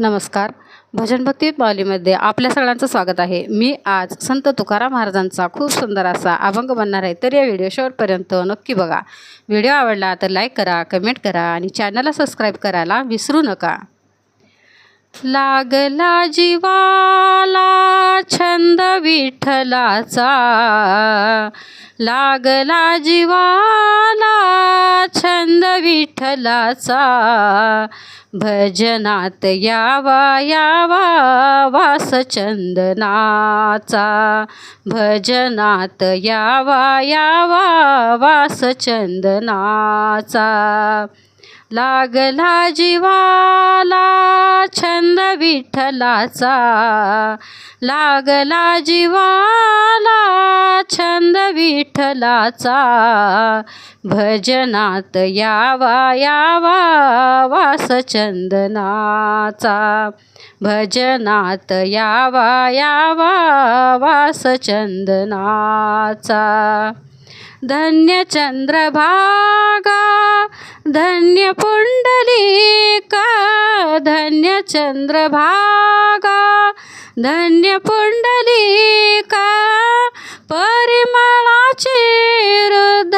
नमस्कार. भजनभक्ती पावलीमध्ये आपल्या सगळ्यांचं स्वागत आहे. मी आज संत तुकाराम महाराजांचा खूप सुंदर असा अभंग बनणार आहे. तर या व्हिडिओ शेवटपर्यंत नक्की बघा. व्हिडिओ आवडला तर लाईक करा कमेंट करा आणि चॅनलला सबस्क्राईब करायला विसरू नका. लागला जीवाला छंद विठ्ठलाचा. लागला जीवाला छंद विठ्ठलाचा. भजनात यावा यावा वास चंदनाचा भजनात यावा यावा वास चंदनाचा लागला जीवाला छंद विठ्ठलाचा. लागला जीवाला छंद विठ्ठलाचा. भजनात यावा यावा वास चंदनाचा भजनात यावा यावा वास चंदनाचा धन्य चंद्रभा धन्य पुंडलिका धन्य चंद्रभागा धन्य पुंडलिका परिमळाचे हृद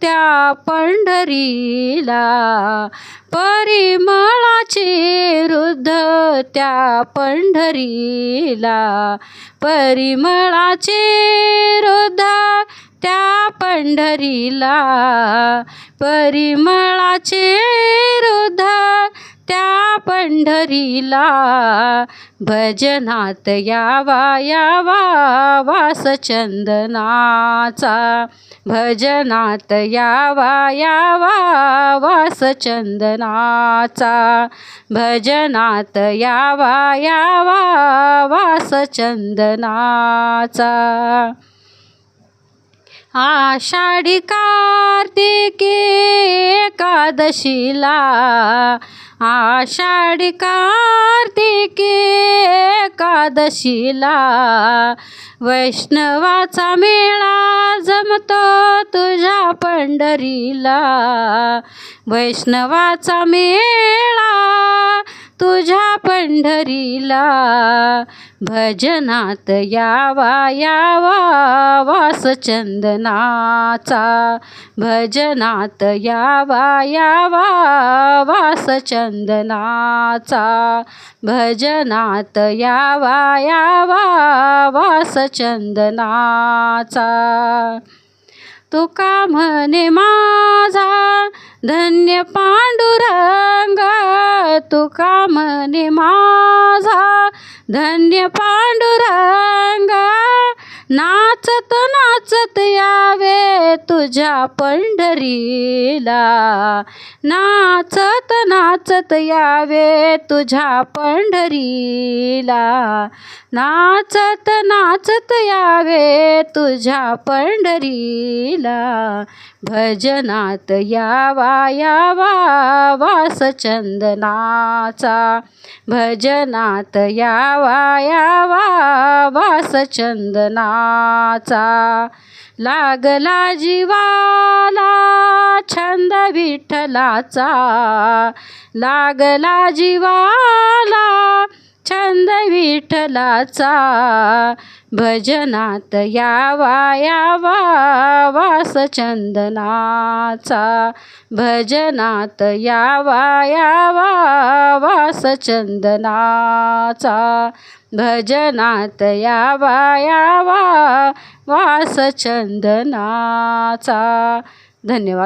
त्या पंढरीला परिमळाचे हृद त्या पंढरीला परिमळाचे हृद त्या पंढरीला परिमळाचे हृद त्या पंढरीला भजनात यावा यावा वास चंदनाचा भजनात यावा यावा वास चंदनाचा भजनात यावा यावा वास चंदनाचा आषाढी कार्तिकी एकादशीला आषाढी कार्तिकी एकादशीला वैष्णवाचा मेळा जमतो तुझ्या पंढरीला. वैष्णवाचा मेळा तुझ्या पंढरीला भजनात यावा यावा वास चंदनाचा भजनात यावा यावा वास चंदनाचा भजनात यावा यावा वास चंदनाचा तुका म्हणे माझा? धन्य पांडुरंग तुका म्हणे माझा? धन्य पांडुरंग नाचत नाचत यावे तुझ्या पंढरीला. नाचत नाचत यावे तुझ्या पंढरीला. नाचत नाचत यावे तुझ्या पंढरीला. भजनात यावा यावा वास चंदनाचा भजनात यावा यावा वास चंदनाचा लागला जीवाला छंद विठ्ठलाचा. लागला जीवाला विठ्ठलाचा भजनात यावा यावा वास चंदनाचा भजनात यावा यावा वास चंदनाचा भजनात यावा यावा वास चंदनाचा धन्यवाद.